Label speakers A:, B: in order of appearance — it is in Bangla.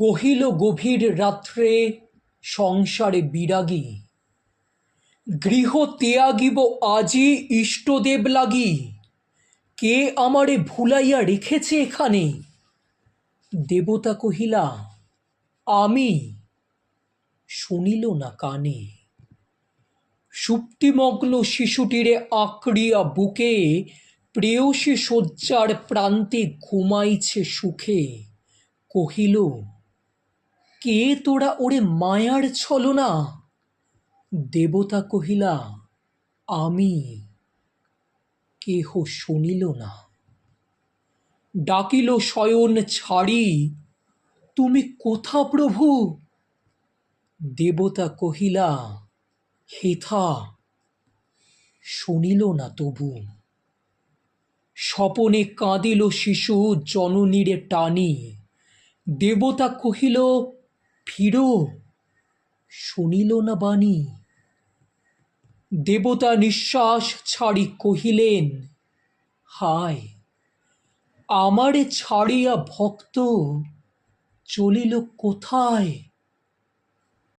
A: কহিল গভীর রাত্রে সংসারে বিরাগী। গৃহ ত্যাগিব আজি ইষ্টদেব লাগি। কে আমারে ভুলাইয়া রেখেছে এখানে? দেবতা কহিলা, আমি শুনিল না কানে। সুপ্তিমগ্ন শিশুটিরে আঁকড়িয়া বুকে প্রেয়সী শয্যার প্রান্তে ঘুমাইছে সুখে। কহিল কে তোরা ওরে মায়ার ছলনা? দেবতা কহিলা, আমি। কেহ শুনিল না। ডাকিল শয়ন ছাড়ি, তুমি কোথা প্রভু? দেবতা কহিলা, হেথা। শুনিল না তবু। স্বপনে কাঁদিল শিশু জননীরে টানি। দেবতা কহিল ফিরো শুনিল না বাণী? দেবতা নিঃশ্বাস ছাড়ি কহিলেন হায় আমারে ছাড়িয়া ভক্ত চলিল কোথায়?